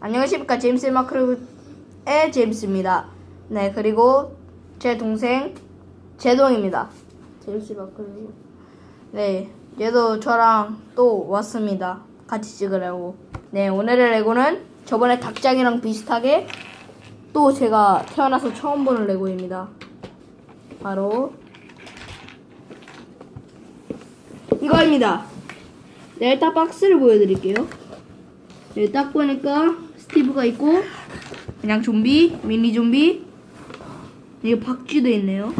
안녕하십니까 제임스 마크의 제임스입니다. 네 그리고 제 동생 제동입니다. 제임스 마크로 네 얘도 저랑 또 왔습니다. 같이 찍으려고. 네 오늘의 레고는 저번에 닭장이랑 비슷하게 또 제가 태어나서 처음 보는 레고입니다. 바로 이거입니다. 네, 일단 박스를 보여드릴게요. 네, 딱 보니까 스티브가 있고 그냥 좀비, 미니 좀비, 이게 박쥐도 있네요.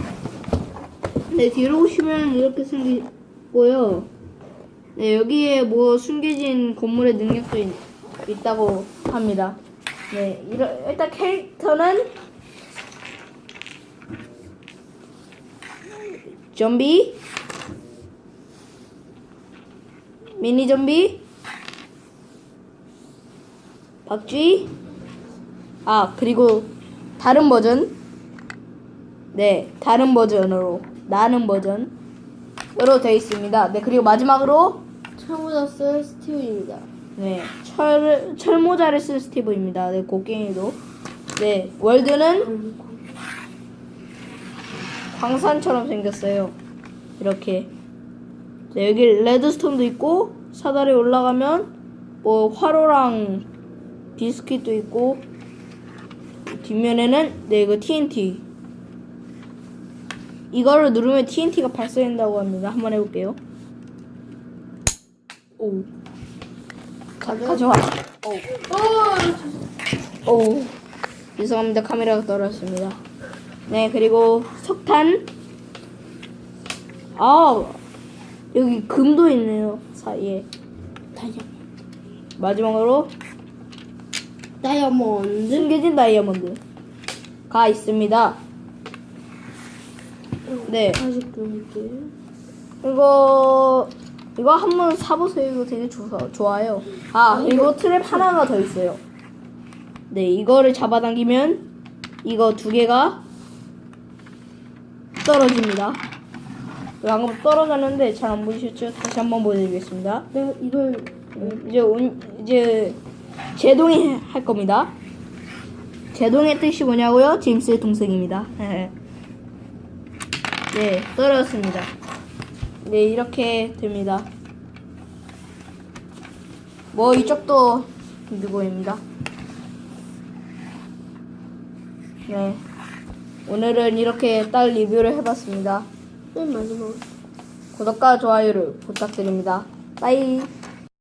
네, 뒤로 오시면 이렇게 생기고요. 네, 여기에 뭐 숨겨진 건물의 능력도 있, 있다고 합니다. 네, 이러, 일단 캐릭터는 좀비, 미니 좀비, 박쥐, 아, 그리고 다른 버전, 네, 다른 버전으로, 나는 버전으로 되어 있습니다. 네, 그리고 마지막으로, 차무다스 스티브입니다. 네, 철, 철모자를 쓴 스티브입니다. 네, 곡괭이도. 네, 월드는 광산처럼 생겼어요. 이렇게. 네, 여기 레드스톤도 있고, 사다리 올라가면, 뭐, 화로랑 비스킷도 있고, 뒷면에는, 네, 이거 TNT. 이거를 누르면 TNT가 발사된다고 합니다. 한번 해볼게요. 오. 가, 가져와. 오. 오. 죄송합니다. 카메라가 떨어졌습니다. 네, 그리고 석탄. 아, 여기 금도 있네요. 사이에. 다이아몬드. 마지막으로 다이아몬드. 숨겨진 다이아몬드가 있습니다. 네. 이거 이거 한번 사보세요. 이거 되게 좋아, 좋아요. 아 그리고 트랩 하나가 더 있어요. 네 이거를 잡아당기면 이거 두 개가 떨어집니다. 방금 떨어졌는데 잘 안 보이셨죠? 다시 한번 보여드리겠습니다. 내가 이걸 이제 온, 이제 제동이 할 겁니다. 제동의 뜻이 뭐냐고요? 제임스의 동생입니다. 네 떨어졌습니다. 네 이렇게 됩니다. 뭐 이쪽도 누구입니다. 네 오늘은 이렇게 딸 리뷰를 해봤습니다. 맨 마지막. 구독과 좋아요를 부탁드립니다. 빠이.